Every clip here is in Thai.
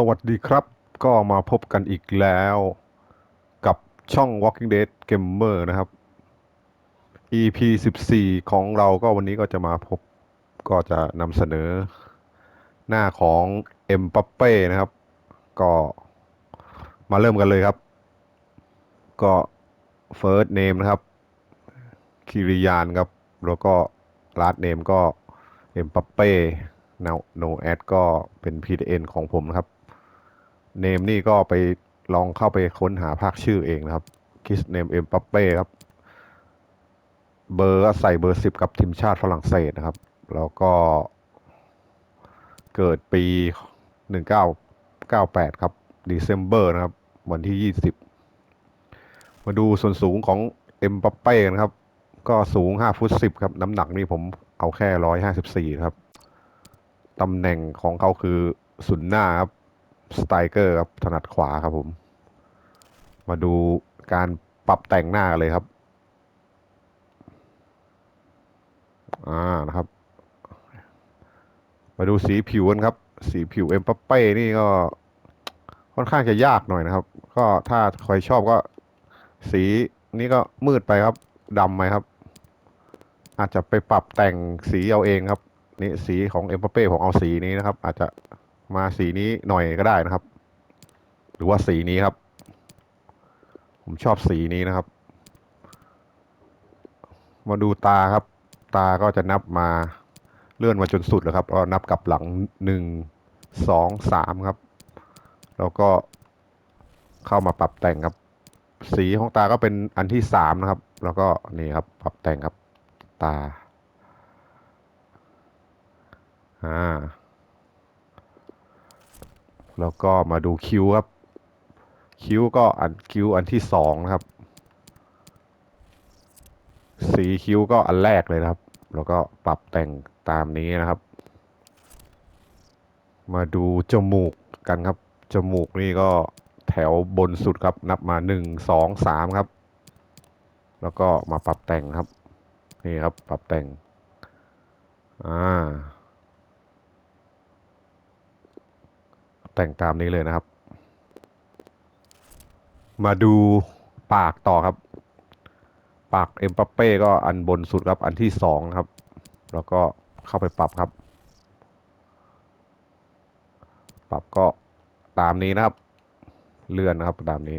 สวัสดีครับ ก็มาพบกันอีกแล้วกับช่อง Walking Dead Gamer นะครับ EP 14 ของเราก็วันนี้ก็จะมาพบก็จะนำเสนอหน้าของเอ็มปัปเป้นะครับ ก็มาเริ่มกันเลยครับ ก็ First Name นะครับคิริยานครับ แล้วก็ Last Name ก็เอ็มปัปเป้ no no ad ก็เป็น PDN ของผมนะครับ เนมนี่ก็ไปลองเข้าไปค้นหาภาคชื่อเองนะครับคิสเนมเอ็มปัปเป้ครับ เบอร์ก็ใส่เบอร์สิบกับทีมชาติฝรั่งเศสนะครับ แล้วก็เกิดปีหนึ่งเก้าเก้าแปดครับ d e cember นะครับ วันที่ยี่สิบมาดูส่วนสูงของเอ็มปัปเป้นะครับ ก็สูงห้าฟุตสิบครับ น้ำหนักนี่ผมเอาแค่ร้อยห้าสิบสี่ครับตำแหน่งของเขาคือศูนย์หน้าครับ สไตรเกอร์ครับถนัดขวาครับผม มาดูการปรับแต่งหน้าเลยครับ อ่านะครับ มาดูสีผิวกันครับ สีผิวเอ็มปัปเป้นี่ก็ค่อนข้างจะยากหน่อยนะครับ ก็ถ้าใครชอบก็ สีนี้ก็มืดไปครับดำไปครับ อาจจะไปปรับแต่งสีเอาเองครับนี่สีของเอ็มบัปเป้ผมเอาสีนี้นะครับ อาจจะ มาสีนี้หน่อยก็ได้นะครับ หรือว่าสีนี้ครับ ผมชอบสีนี้นะครับ มาดูตาครับ ตาก็จะนับมาเลื่อนมาจนสุดแล้วครับก็นับกลับหลังหนึ่งสองสามครับ แล้วก็เข้ามาปรับแต่งครับ สีของตาก็เป็นอันที่สามนะครับ แล้วก็นี่ครับ ปรับแต่งครับตาอ่า แล้วก็มาดูคิ้วครับ คิ้วก็อันคิ้วอันที่สองนะครับ สีคิ้วก็อันแรกเลยนะครับ แล้วก็ปรับแต่งตามนี้นะครับ มาดูจมูกกันครับ จมูกนี่ก็แถวบนสุดครับ นับมาหนึ่งสองสามครับ แล้วก็มาปรับแต่งครับ นี่ครับ ปรับแต่ง อ่า แต่งตามนี้เลยนะครับ มาดูปากต่อครับ ปากเอ็มปัปเป้ก็อันบนสุดครับ อันที่สองครับ แล้วก็เข้าไปปรับครับ ปรับก็ตามนี้นะครับ เลื่อนนะครับตามนี้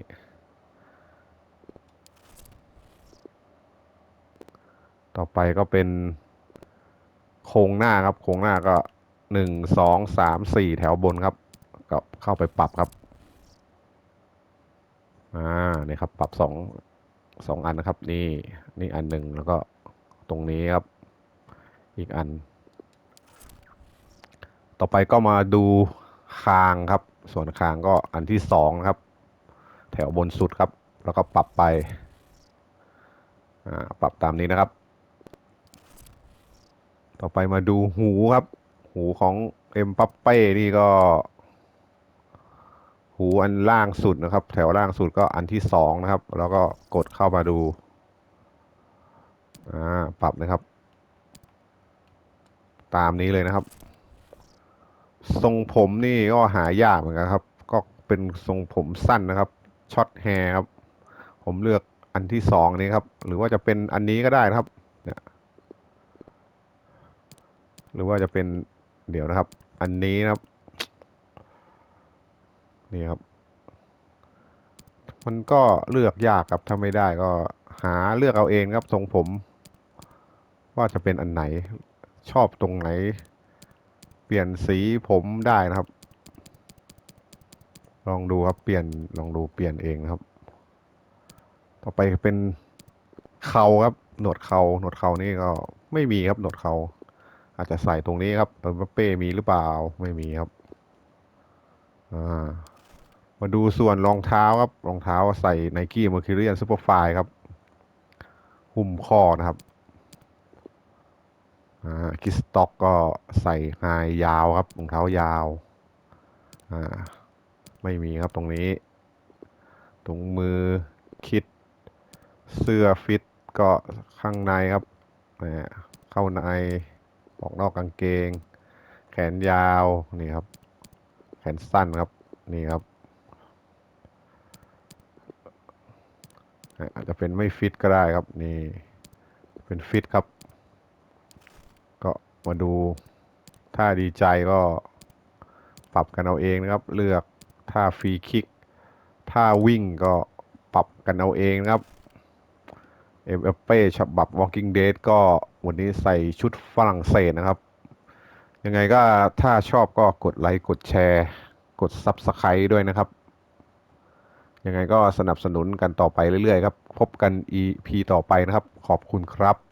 ต่อไปก็เป็นโครงหน้าครับ โครงหน้าก็หนึ่งสองสามสี่แถวบนครับ ก็เข้าไปปรับครับ อ่านี่ครับ ปรับสองสองอันนะครับ นี่นี่อันหนึ่งแล้วก็ตรงนี้ครับ อีกอัน ต่อไปก็มาดูคางครับ ส่วนคางก็อันที่สองครับ แถวบนสุดครับ แล้วก็ปรับไป อ่า ปรับตามนี้นะครับ ต่อไปมาดูหูครับ หูของเอ็มปัปเป้นี่ก็ หูอันล่างสุดนะครับ แถวล่างสุดก็อันที่สองนะครับ แล้วก็กดเข้ามาดูอ่าปรับนะครับ ตามนี้เลยนะครับ ทรงผมนี่ก็หายากเหมือนกันครับ ก็เป็นทรงผมสั้นนะครับช็อตแฮร์ครับ ผมเลือกอันที่สองนี้ครับ หรือว่าจะเป็นอันนี้ก็ได้นะครับเนี่ยหรือว่าจะเป็นเดี๋ยวนะครับ อันนี้นะครับ นี่ครับ มันก็เลือกยากครับถ้าไม่ได้ก็หาเลือกเอาเองครับทรงผม ว่าจะเป็นอันไหนชอบตรงไหน เปลี่ยนสีผมได้นะครับ ลองดูครับเปลี่ยนลองดูเปลี่ยนเองนะครับ ต่อไปเป็นเข่าครับ หนวดเขาหนวดเข่านี่ก็ไม่มีครับหนวดเขาอาจจะใส่ตรงนี้ครับเออเป้มีหรือเปล่าไม่มีครับ อ่า มาดูส่วนรองเท้าครับ รองเท้าใส่ไนกี้เมอร์คิเรียนซูเปอร์ไฟครับ หุ้มข้อนะครับอ่าคิสต็อกก็ใส่ไฮยาวครับรองเท้ายาวอ่าไม่มีครับตรงนี้ตรงมือคิดเสื้อฟิตก็ข้างในครับนี่ยเข้าในออกนอกกางเกง แขนยาวนี่ครับ แขนสั้นครับนี่ครับ อาจจะเป็นไม่ฟิตก็ได้ครับนี่เป็นฟิตครับ ก็มาดูถ้าดีใจก็ปรับกันเอาเองนะครับ เลือกถ้าฟรีคิกถ้าวิ่งก็ปรับกันเอาเองนะครับเอ็มเป้ฉบับ Walking Dead ก็วันนี้ใส่ชุดฝรั่งเศสนะครับ ยังไงก็ถ้าชอบก็กดไลค์ กดแชร์ กด Subscribe ด้วยนะครับ ยังไงก็สนับสนุนกันต่อไปเรื่อยๆครับ พบกัน EP ต่อไปนะครับ ขอบคุณครับ